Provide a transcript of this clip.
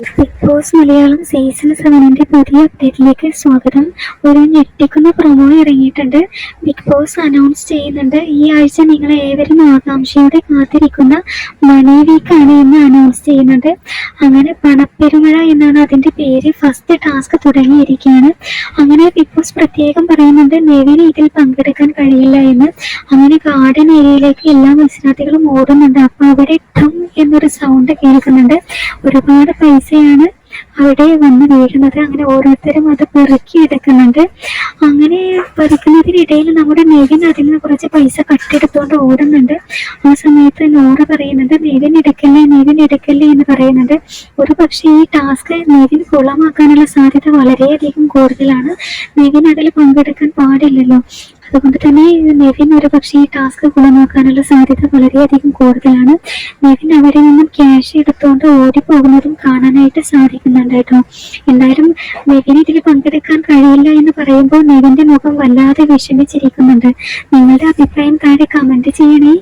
Big boss Malayalam season സെവനിന്റെ പുതിയ അപ്ഡേറ്റിലേക്ക് സ്വാഗതം. ഒരു ഞെട്ടിക്കുന്ന പ്രൊമോ ഇറങ്ങിയിട്ടുണ്ട്. ബിഗ് ബോസ് അനൗൺസ് ചെയ്യുന്നുണ്ട്. ഈ ആഴ്ച നിങ്ങൾ ഏവരും ആകാംക്ഷയോടെ കാത്തിരിക്കുന്ന മണി ആണ് എന്ന് അനൗൺസ് ചെയ്യുന്നുണ്ട് അങ്ങനെ പണപ്പെരുമഴ എന്നാണ് അതിന്റെ പേര്. ഫസ്റ്റ് ടാസ്ക് തുടങ്ങിയിരിക്കുകയാണ്. അങ്ങനെ ബിഗ് ബോസ് പ്രത്യേകം പറയുന്നുണ്ട് നെവിന് ഇതിൽ പങ്കെടുക്കാൻ കഴിയില്ല എന്ന്. അങ്ങനെ ഗാർഡൻ ഏരിയയിലേക്ക് എല്ലാ മത്സരാർത്ഥികളും ഓടുന്നുണ്ട്. അപ്പൊ അവരെ ടം എന്നൊരു സൗണ്ട് കേൾക്കുന്നുണ്ട്. ഒരുപാട് പൈസയാണ് അവിടെ വന്ന് വീഴുന്നത്. അങ്ങനെ ഓരോരുത്തരും അത് പെറുക്കി എടുക്കുന്നുണ്ട്. അങ്ങനെ പെറുക്കുന്നതിനിടയിൽ നമ്മുടെ നെവിൻ അതിൽ നിന്ന് കുറച്ച് പൈസ കട്ടെടുത്തുകൊണ്ട് ഓടുന്നുണ്ട്. ആ സമയത്ത് നോറ പറയുന്നുണ്ട് നെവിൻ എടുക്കല്ലേ നെവിൻ എടുക്കല്ലേ എന്ന് പറയുന്നുണ്ട്. ഒരു പക്ഷേ ഈ ടാസ്ക് നെവിൻ കുളമാക്കാനുള്ള സാധ്യത വളരെയധികം കൂടുതലാണ്. നെവിൻ അതിൽ പങ്കെടുക്കാൻ പാടില്ലല്ലോ. അതുകൊണ്ട് തന്നെ നെവിൻ ഒരു പക്ഷേ ഈ ടാസ്ക് ഗുണമാക്കാനുള്ള സാധ്യത വളരെയധികം കൂടുതലാണ്. നെവിൻ അവിടെ നിന്നും ക്യാഷ് എടുത്തുകൊണ്ട് ഓടിപ്പോകുന്നതും കാണാനായിട്ട് സാധിക്കുന്നുണ്ട് കേട്ടോ എന്തായാലും നെവിന് ഇതിൽ പങ്കെടുക്കാൻ കഴിയില്ല എന്ന് പറയുമ്പോൾ നെവിന്റെ മുഖം വല്ലാതെ വിഷമിച്ചിരിക്കുന്നുണ്ട്. നിങ്ങളുടെ അഭിപ്രായം താഴെ കമന്റ് ചെയ്യണേ.